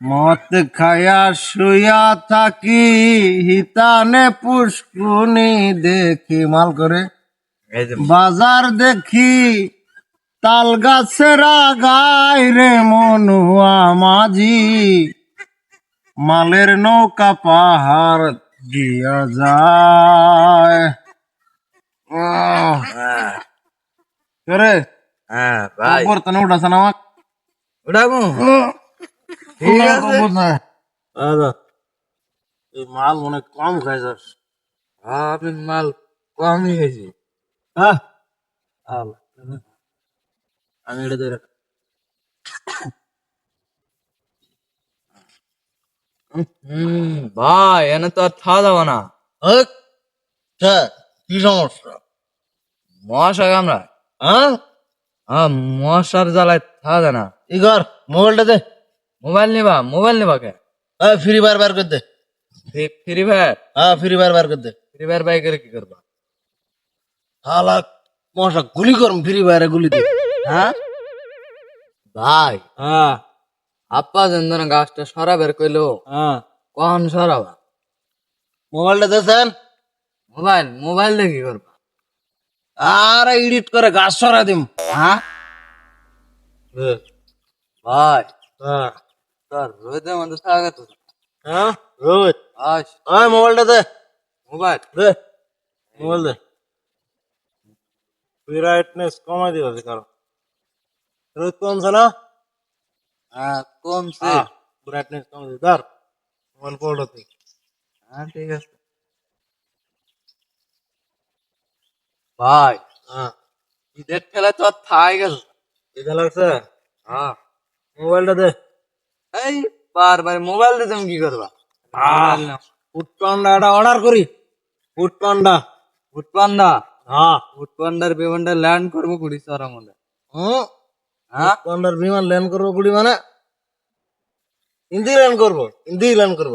মত খায়া শুয়া থাকি হিতানে পুষ্কুনি দেখি। মাল করে। বাজার দেখি তাল গাছের আগায় রে মনুয়া মাঝি। মালের নৌকা পাহাড় দিয়া যায়। হ্যাঁ, হ্যাঁ ভাই। বর্তমানে উঠাছে না আমাক। উঠাবো। ঠিক আছে। এই মাল হয় কম খাইছস আপনি মাল কমই হ্যাঁ আমি এটা ধরে ভাই এনে তো আর খাওয়া যাব না। কি সমস্যা? মশা কামড়ায়। হ্যাঁ? হ্যাঁ মশার জ্বালায় খাওয়া যায় না। ইগর মোবাইলটা দে। মোবাইল নিবা মোবাইল নিবা কে? হ্যাঁ ফ্রি ফায়ার বার কর দে। Free Fire? হ্যাঁ ফ্রি ফায়ার বার কর দে। ফ্রি ফায়ার বাই করে কি করবা? হালা মশা গুলি করম ফ্রি ফায়ারে গুলি দে হ্যাঁ? ভাই। হ্যাঁ। আপা যেন গাছটা সরাবের কইলো হ্যাঁ। কখন সরাবা? মোবাইলটা দেন মোবাইল মোবাইল কি করবা? আর এডিট করে গাছ সরা দিম। হ্যাঁ? ভাই। হ্যাঁ। তোর রোদে মধ্যে স্বাগত হ্যাঁ রোজ আস হ্যাঁ মোবাইলটা দে মোবাইল দে মোবাইল দে ব্রাইটনেস কমাই দিবা কারণ রোজ কমছে না হ্যাঁ কমছে ব্রাইটনেস কমাই দিবা ধর মোবাইল পড়ো তুই হ্যাঁ ঠিক আছে ভাই হ্যাঁ ঈদের খেলা তো আর থাই গেছে এটা লাগছে হ্যাঁ মোবাইলটা দে এই বারবার মোবাইল দিয়ে তুমি কি করবা? এটা অর্ডার করি। ফুড পান্ডা উৎপান্ডা হ্যাঁ। উৎপান্ডার বিমানটা ল্যান্ড করব কুড়ি সর মধ্যে। হুম? হ্যাঁ? পান্ডার বিমান ল্যান্ড করব কুড়ি মানে? হিন্দি ল্যান্ড করব হিন্দি ল্যান্ড করব।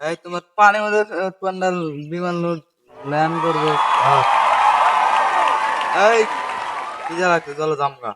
এই তোমার পানির মধ্যে উৎপান্ডার বিমান ল্যান্ড করব। হ্যাঁ। এই কি যা লাগছে চলো জামগা।